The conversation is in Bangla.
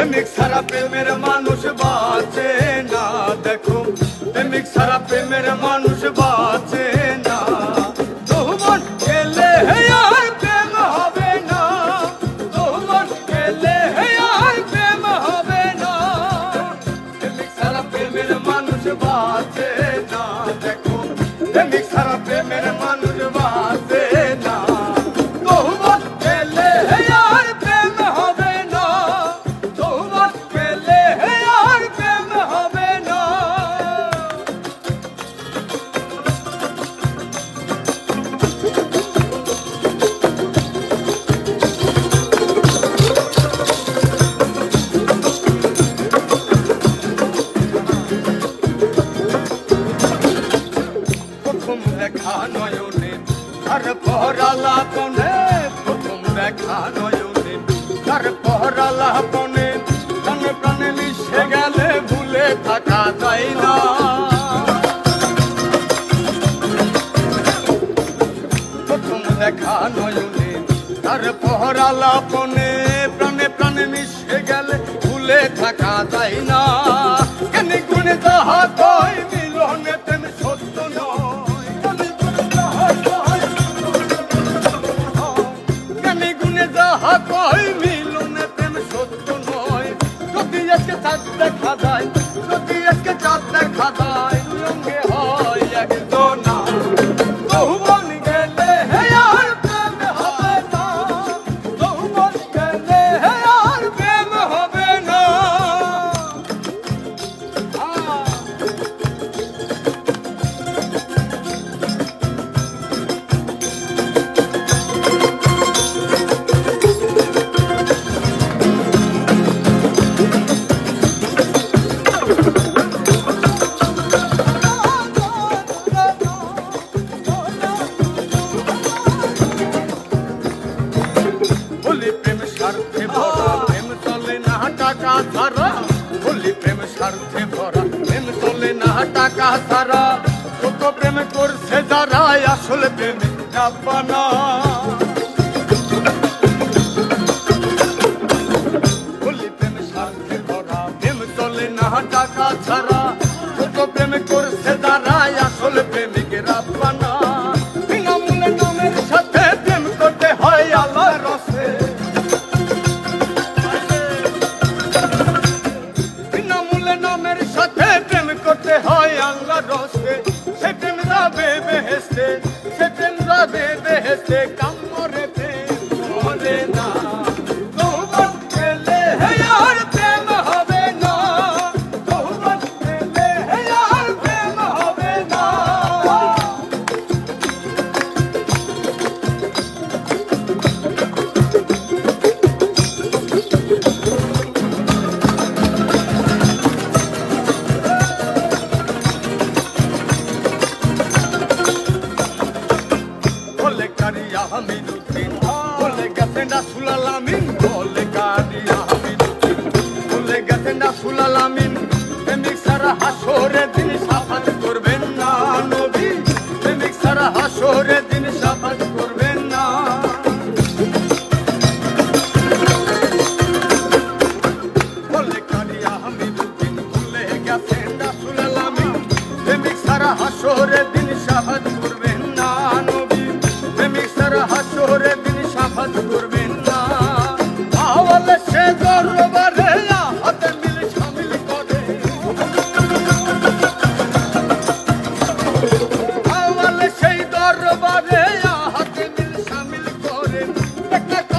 প্রেমিক সারা প্রেমের মানুষ বাঁচে না, দেখো। প্রেমিক সারা প্রেমের মানুষ বাঁচে না। তোমার গেলে আর প্রেম হবে না। তোমার গেলে আর প্রেম হবে না। প্রেমিক সারা প্রেমের মানুষ বাঁচে না, দেখো। প্রেমিক সারা প্রেমের মানুষ তার পহরালা পনে প্রথম দেখা নয়নে তার পহরালা পনে প্রাণে প্রাণে মিশে গেলে ভুলে থাকা যায় না। প্রথম দেখা নয়নে তার পহরালা পনে প্রাণে প্রাণে মিশে গেলে ভুলে থাকা যায় না। কেন গুণে যাহা কয় দেখা যায় টাকা বলি প্রেম স্বার্থে ভরা, প্রেম চলে না টাকা সারা কত প্রেম করছে যারা আসলে প্রেম যাবানা বলি প্রেম স্বার্থে ভরা, প্রেম চলে না টাকা ছাড়া। রসে সে প্রেম যাবে বেহেস্তে সে প্রেম যাবে বেহেস্তে বলে গেছে না সুলালামিন, বলে কারিয়া হামিদুদ্দিন বলে গেছে না সুলালামিন প্রেমিক সারা হাসরে তিনি সাফাত করবেন না নবী। প্রেমিক সারা হাসরে Spectacular.